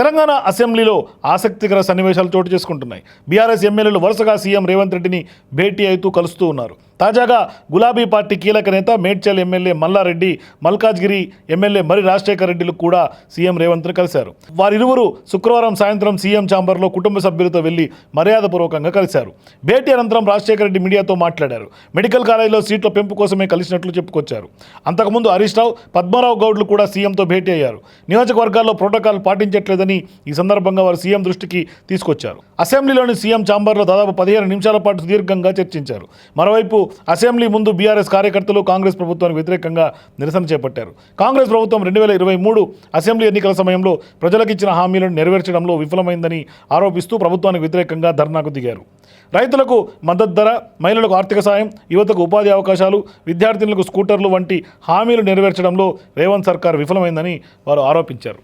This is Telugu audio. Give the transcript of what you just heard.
తెలంగాణ అసెంబ్లీలో ఆసక్తికర సన్నివేశాలు చోటు చేసుకుంటున్నాయి. బీఆర్ఎస్ ఎమ్మెల్యేలు వరుసగా సీఎం రేవంత్ రెడ్డిని భేటీ అవుతూ కలుస్తూ ఉన్నారు. తాజాగా గులాబీ పార్టీ కీలక నేత మేడ్చల్ ఎమ్మెల్యే మల్లారెడ్డి మల్కాజ్గిరి ఎమ్మెల్యే మరి రాజశేఖర రెడ్డిలు కూడా సీఎం రేవంత్ను కలిశారు. వారిరువురు శుక్రవారం సాయంత్రం సీఎం ఛాంబర్లో కుటుంబ సభ్యులతో వెళ్ళి మర్యాదపూర్వకంగా కలిశారు. భేటీ అనంతరం రాజశేఖర రెడ్డి మీడియాతో మాట్లాడారు. మెడికల్ కాలేజీలో సీట్ల పెంపు కోసమే కలిసినట్లు చెప్పుకొచ్చారు. అంతకుముందు హరీష్ రావు పద్మారావు గౌడ్లు కూడా సీఎంతో భేటీ అయ్యారు. నియోజకవర్గాల్లో ప్రోటోకాల్ పాటించట్లేదని ఈ సందర్భంగా వారు సీఎం దృష్టికి తీసుకొచ్చారు. అసెంబ్లీలోని సీఎం ఛాంబర్లో దాదాపు పదిహేను నిమిషాల పాటు సుదీర్ఘంగా చర్చించారు. మరోవైపు అసెంబ్లీ ముందు బీఆర్ఎస్ కార్యకర్తలు కాంగ్రెస్ ప్రభుత్వానికి వ్యతిరేకంగా నిరసన చేపట్టారు. కాంగ్రెస్ ప్రభుత్వం రెండు వేల ఇరవై మూడు అసెంబ్లీ ఎన్నికల సమయంలో ప్రజలకు ఇచ్చిన హామీలను నెరవేర్చడంలో విఫలమైందని ఆరోపిస్తూ ప్రభుత్వానికి వ్యతిరేకంగా ధర్నాకు దిగారు. రైతులకు మద్దతు ధర మహిళలకు ఆర్థిక సాయం యువతకు ఉపాధి అవకాశాలు విద్యార్థినులకు స్కూటర్లు వంటి హామీలు నెరవేర్చడంలో రేవంత్ సర్కార్ విఫలమైందని వారు ఆరోపించారు.